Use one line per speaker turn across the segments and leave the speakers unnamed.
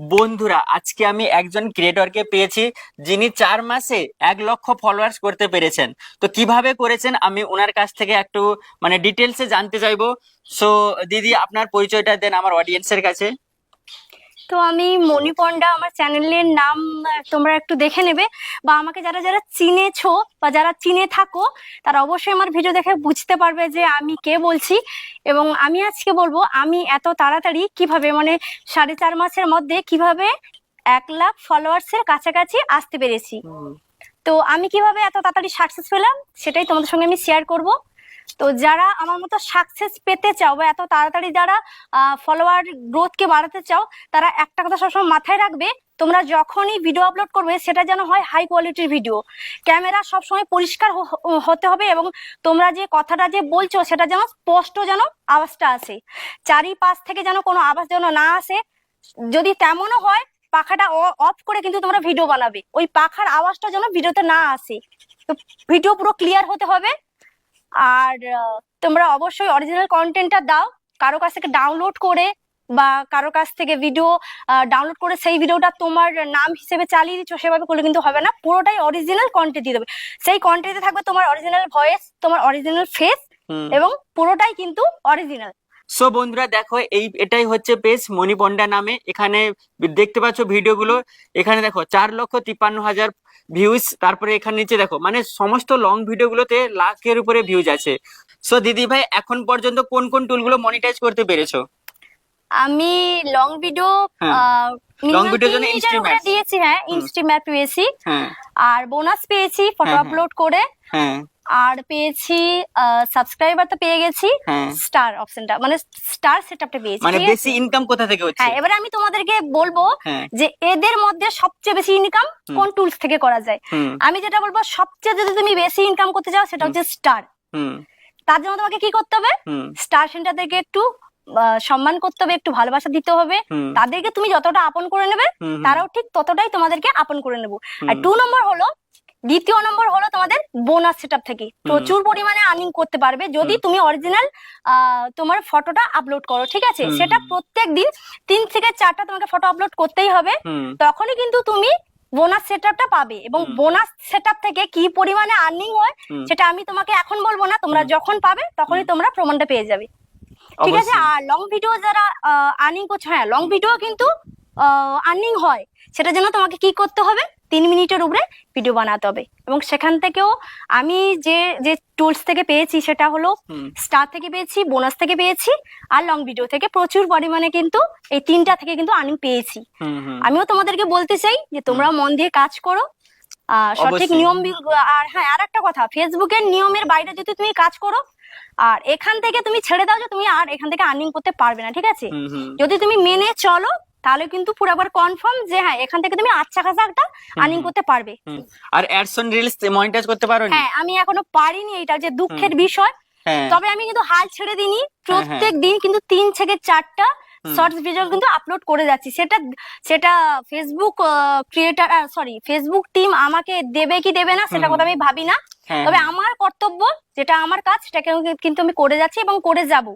বন্ধুরা, আজকে আমি একজন ক্রিয়েটরকে পেয়েছি যিনি চার মাসে এক লক্ষ ফলোয়ার্স করতে পেরেছেন। তো কীভাবে করেছেন আমি ওনার কাছ থেকে একটু মানে ডিটেলসে জানতে চাইব। সো দিদি, আপনার পরিচয়টা দেন আমার অডিয়েন্সের কাছে।
তো আমি মণি পণ্ডা আমার চ্যানেলের নাম তোমরা একটু দেখে নেবে। বা আমাকে যারা যারা চিনেছো বা যারা চিনে থাকো তারা অবশ্যই আমার ভিডিও দেখে বুঝতে পারবে যে আমি কে বলছি। এবং আমি আজকে বলব আমি এত তাড়াতাড়ি কীভাবে মানে সাড়ে চার মাসের মধ্যে কীভাবে এক লাখ ফলোয়ার্সের কাছাকাছি আসতে পেরেছি। তো আমি কীভাবে এত তাড়াতাড়ি সাকসেস পেলাম সেটাই তোমাদের সঙ্গে আমি শেয়ার করব। তো যারা আমার মতো সাকসেস পেতে চাও বা এত তাড়াতাড়ি যারা ফলোয়ার গ্রোথকে বাড়াতে চাও, তারা একটা কথা সবসময় মাথায় রাখবে, তোমরা যখনই ভিডিও আপলোড করবে, সেটা যেন হয় হাই কোয়ালিটির ভিডিও ক্যামেরা সবসময় পরিষ্কার হতে হবে এবং তোমরা যে কথাটা যে বলছো, সেটা যেন স্পষ্ট যেন আওয়াজটা আসে। চারিপাশ থেকে যেন কোনো আওয়াজ যেন না আসে। যদি তেমনও হয়, পাখাটা অফ করে কিন্তু তোমরা ভিডিও বানাবে। ওই পাখার আওয়াজটা যেন ভিডিওতে না আসে। তো ভিডিও পুরো ক্লিয়ার হতে হবে। আর তোমরা অবশ্যই অরিজিনাল কন্টেন্টটা দাও। কারও কাছ থেকে ডাউনলোড করে বা কারও কাছ থেকে ভিডিও ডাউনলোড করে সেই ভিডিওটা তোমার নাম হিসেবে চালিয়ে দিচ্ছ সেভাবে করলে কিন্তু হবে না। পুরোটাই অরিজিনাল কন্টেন্ট দিয়ে দেবে। সেই কন্টেন্টে থাকবে তোমার অরিজিনাল ভয়েস তোমার অরিজিনাল ফেস এবং পুরোটাই কিন্তু অরিজিনাল
সো বন্ধুরা দেখো এই এটাই হচ্ছে পেজ মণিপন্ডা নামে। এখানে দেখতে পাচ্ছ ভিডিওগুলো। এখানে দেখো চার লক্ষ তিপ্পান্ন হাজার ভিউজ তারপরে এখানে নিচে দেখো মানে সমস্ত লং ভিডিওগুলোতে লাখের উপরে ভিউজ আছে। সো দিদি ভাই এখন পর্যন্ত কোন কোন টুলগুলো মনিটাইজ করতে পেরেছ?
আমি লং ভিডিও
video র জন্য Instamax।
দিয়েছি হ্যাঁ
হুম।
ইনস্টিম্যাপ পেয়েছি।
হ্যাঁ।
আর বোনাস পেয়েছি ফটো
হ্যাঁ।
আপলোড করে।
হ্যাঁ।
আর পেয়েছি সাবস্ক্রাইবার তো পেয়ে গেছি
হ্যাঁ।
স্টার অপশনটা মানে স্টার সেটআপটা পেয়েছি
মানে? বেশি ইনকাম কোথা থেকে হচ্ছে?
হ্যাঁ এবারে আমি তোমাদেরকে বলব
হ্যাঁ।
যে এদের মধ্যে সবচেয়ে বেশি ইনকাম কোন টুলস থেকে করা যায়? আমি যেটা বলব সবচেয়ে যদি তুমি বেশি ইনকাম করতে চাও সেটা হচ্ছে স্টার তার জন্য তোমাকে কি করতে হবে? স্টার সেন্টার থেকে একটু সম্মান করতে হবে একটু ভালোবাসা দিতে হবে। তাদেরকে তুমি যতটা আপন করে নেবে তারাও ঠিক ততটাই তোমাদেরকে আপন করে নেব। আর। টু নম্বর হলো দ্বিতীয় নম্বর হলো তোমাদের বোনাস সেটআপ থেকে। প্রচুর পরিমাণে আর্নিং করতে পারবে যদি তুমি অরিজিনাল তোমার ফটোটা আপলোড করো ঠিক আছে? সেটা প্রত্যেক দিন তিন থেকে চারটা তোমাকে ফটো আপলোড করতেই হবে। তখনই কিন্তু তুমি বোনাস সেটআপটা পাবে এবং। বোনাস সেটআপ থেকে কি পরিমাণে আর্নিং হয় সেটা আমি তোমাকে এখন বলব না তোমরা যখন পাবে তখনই তোমরা প্রমাণটা পেয়ে যাবে। ঠিক আছে? আর লং ভিডিও যারা আর্নিং করছে হ্যাঁ লং ভিডিও কিন্তু আর্নিং হয়। সেটার জন্য তোমাকে কি করতে হবে? তিন মিনিটের উপরে ভিডিও বানাতে হবে। এবং সেখান থেকেও আমি যে যে টুলস থেকে পেয়েছি সেটা হলো স্টার থেকে পেয়েছি বোনাস থেকে পেয়েছি আর লং ভিডিও থেকে প্রচুর পরিমাণে কিন্তু এই তিনটা থেকে কিন্তু আর্নিং পেয়েছি। আমিও তোমাদেরকে বলতে চাই যে তোমরা মন দিয়ে কাজ করো। সঠিক নিয়ম আর হ্যাঁ আর একটা কথা ফেসবুকের নিয়মের বাইরে যদি তুমি কাজ করো আর এখান থেকে তুমি ছেড়ে দাও যে তুমি আর এখান থেকে আর্নিং করতে পারবে না ঠিক আছে? যদি তুমি মেনে চলো তাহলে কিন্তু পুরো একবার কনফার্ম যে হ্যাঁ এখান থেকে তুমি আচ্ছা খাসা একটা আর্নিং করতে পারবে।
আর অ্যাডসন রিলস মনিটাইজ করতে পারো
হ্যাঁ আমি এখনও পারিনি এটা যে দুঃখের বিষয়।
হ্যাঁ।
তবে আমি কিন্তু হাল ছেড়ে দিইনি। প্রত্যেক দিন কিন্তু তিন থেকে চারটা। শর্টস ভিডিও কিন্তু আপলোড করে যাচ্ছি। সেটা সেটা Facebook creator sorry Facebook team আমাকে দেবে কি দেবে না সেটা। কথা আমি ভাবি না।
হ্যাঁ
তবে আমার কর্তব্য যেটা আমার কাজ সেটাকে কিন্তু আমি করে যাচ্ছি এবং করে যাব।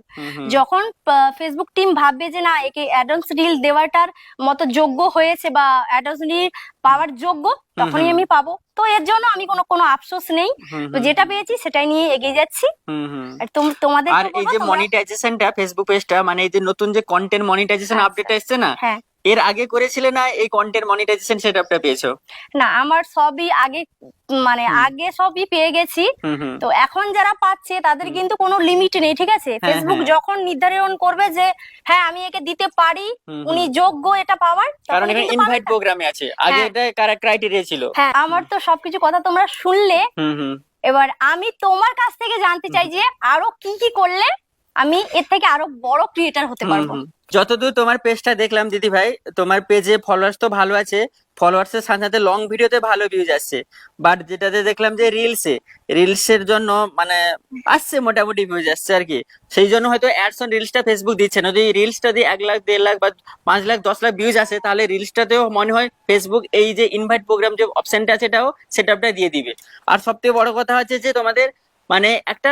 যখন ফেসবুক টিম ভাববে যে না একে অ্যাডান্স রিল দেওয়াটার মতো যোগ্য হয়েছে বা অ্যাডান্স রিল পাওয়ার যোগ্য তখনই আমি পাবো। তো এর জন্য আমি কোনো কোনো আফসোস নেই। তো যেটা পেয়েছি সেটাই নিয়ে এগিয়ে যাচ্ছি। আর তোম- তোমাদের
আর এই যে মনিটাইজেশনটা ফেসবুক পেজটা মানে এই যে নতুন যে কন্টেন্ট মনিটাইজেশন। আপডেট এসছে না
হ্যাঁ।
এর আগে করেছিলে না এই কন্টেন্ট মনিটাইজেশন সেটআপটা পেয়েছ?
না আমার সবই আগে মানে আগে সবই পেয়ে গেছি। তো এখন যারা পাচ্ছে তাদের কিন্তু কোনো লিমিট নেই ঠিক আছে?
হ্যাঁ,
ফেসবুক
হ্যাঁ।
যখন নির্ধারণ করবে যে হ্যাঁ আমি একে দিতে পারি। উনি যোগ্য এটা পাওয়ার
কারণ এখানে ইনভাইট প্রোগ্রামে আছে। আগে
হ্যাঁ।
এটা কারা ক্রাইটেরিয়া ছিল।
হ্যাঁ আমার তো সবকিছু কথা তোমরা শুনলে।
হুম হুম।
এবার আমি তোমার কাছ থেকে জানতে চাই যে আরও কি কি করলে আমি এর থেকে আরও বড় ক্রিয়েটার হতে পারব।
যতদূর তোমার পেজটা দেখলাম দিদি ভাই তোমার পেজে ফলোয়ার্স তো ভালো আছে ফলোয়ার্স এর সাথে সাথে লং ভিডিওতে ভালো ভিউজ আসছে। বাট যেটাতে দেখলাম যে রিলসে রিলস এর জন্য মানে আসছে মোটামুটি ভিউজ আসছে আর কি। সেই জন্য হয়তো অ্যাডস অন রিলসটা ফেসবুক দিচ্ছে না। যদি রিলসটা দিয়ে এক লাখ দেড় লাখ বা পাঁচ লাখ দশ লাখ ভিউজ আসে তাহলে রিলসটাতেও মনে হয় ফেসবুক এই যে ইনভাইট প্রোগ্রাম যে অপশনটা আছে এটাও সেটআপটা দিয়ে দিবে। আর সব থেকে বড় কথা হচ্ছে যে তোমাদের মানে একটা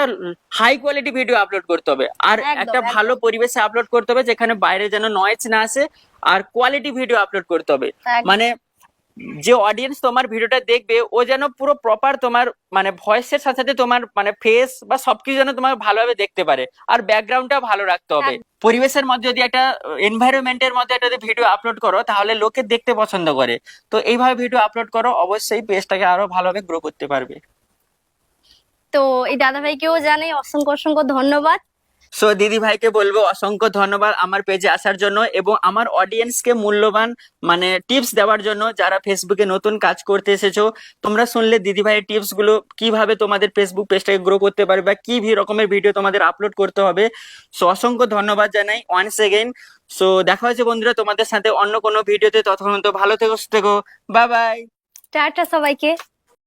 হাই কোয়ালিটি ভিডিও আপলোড করতে হবে। আর একটা ভালো পরিবেশে আপলোড করতে হবে যেখানে বাইরে যেন নয়েজ না আসে আর কোয়ালিটি ভিডিও আপলোড করতে হবে। মানে যে অডিয়েন্স তোমার ভিডিওটা দেখবে ও যেন পুরো প্রপার তোমার মানে ভয়েসের সাথে সাথে তোমার মানে ফেস বা সবকিছু যেন তোমার ভালোভাবে দেখতে পারে আর ব্যাকগ্রাউন্ডটা ভালো রাখতে হবে। পরিবেশের মধ্যে যদি একটা এনভায়রনমেন্টের মধ্যে একটা যদি ভিডিও আপলোড করো তাহলে লোকে দেখতে পছন্দ করে। তো এইভাবে ভিডিও আপলোড করো অবশ্যই পেজটাকে আরও ভালোভাবে গ্রো করতে পারবে।
তো এই দাদা ভাইকেও জানাই অসংখ্য অসংখ্য ধন্যবাদ।
সো দিদি ভাইকে বলব অসংখ্য ধন্যবাদ আমার পেজে আসার জন্য এবং আমার অডিয়েন্সকে মূল্যবান মানে টিপস দেওয়ার জন্য যারা ফেসবুকে নতুন কাজ করতে এসেছ তোমরা শুনলে দিদি ভাইয়ের টিপসগুলো কীভাবে তোমাদের ফেসবুক পেজটাকে গ্রো করতে পারবে বা কি ভি- রকমের ভিডিও তোমাদের আপলোড করতে হবে। সো অসংখ্য ধন্যবাদ জানাই ওয়ান্স এগেইন সো দেখা হচ্ছে বন্ধুরা তোমাদের সাথে অন্য কোনো ভিডিওতে ততক্ষণ তো ভালো থেকো সুস্থ থেকো। বাই বাই
টাটা সবাইকে।